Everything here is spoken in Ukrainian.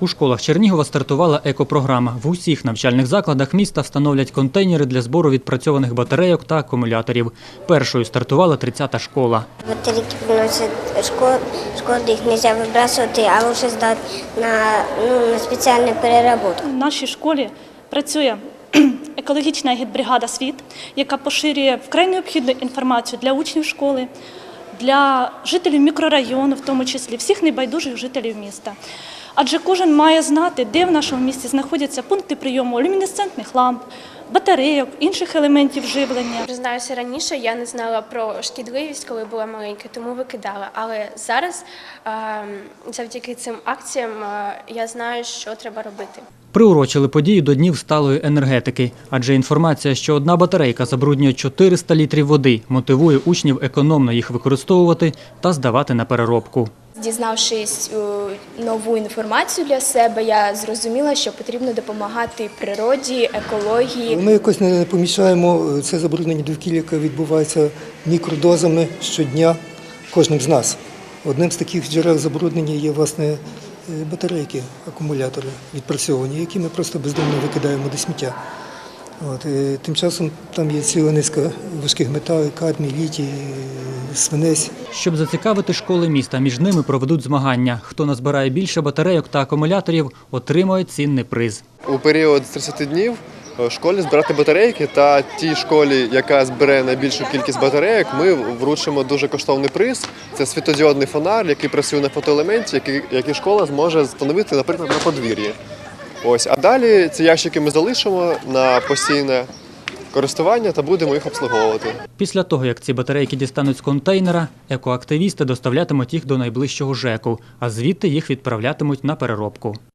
У школах Чернігова стартувала екопрограма. В усіх навчальних закладах міста встановлять контейнери для збору відпрацьованих батарейок та акумуляторів. Першою стартувала 30-та школа. Батарейки приносят школу, школу их нельзя выбрасывать, а лучше сдать на, ну, на специальную переработку. В нашій школі працює екологічна гідбригада «Світ», яка поширює вкрай необхідну інформацію для учнів школи, для жителів мікрорайону, в тому числі всіх небайдужих жителів міста. Адже кожен має знати, де в нашому місті знаходяться пункти прийому люмінесцентних ламп, батарейок, інших елементів живлення. Признаюся, раніше я не знала про шкідливість, коли була маленька, тому викидала. Але зараз, е, завдяки цим акціям, е, я знаю, що треба робити. Приурочили подію до Днів сталої енергетики, адже інформація, що одна батарейка забруднює 400 літрів води, мотивує учнів економно їх використовувати та здавати на переробку. Дізнавшись е, нову інформацію для себе, я зрозуміла, що потрібно допомагати природі, екології. Ми якось не помічаємо е, це забруднення довкілля, яке відбувається мікродозами щодня кожним з нас. Одним з таких джерел забруднення є власне е, батарейки, акумулятори відпрацьовані, які ми просто бездумно викидаємо до сміття. От, тим часом там є ціла низка важких металів, кадмій, літій, свинець. Щоб зацікавити школи міста, між ними проведуть змагання. Хто назбирає більше батарейок та акумуляторів, отримує цінний приз. у період з 30 днів е, школі збирати батарейки та тій школі, яка збере найбільшу кількість батарейок, ми вручимо дуже коштовний приз. Це світодіодний фонар, який працює на фотоелементі, який, який школа зможе встановити, наприклад, на подвір'ї. Ось, а далі ці ящики ми залишимо на постійне користування та будемо їх обслуговувати. Після того, як ці батарейки дістануть з контейнера, екоактивісти доставлятимуть їх до найближчого ЖЕКу, а звідти їх відправлятимуть на переробку.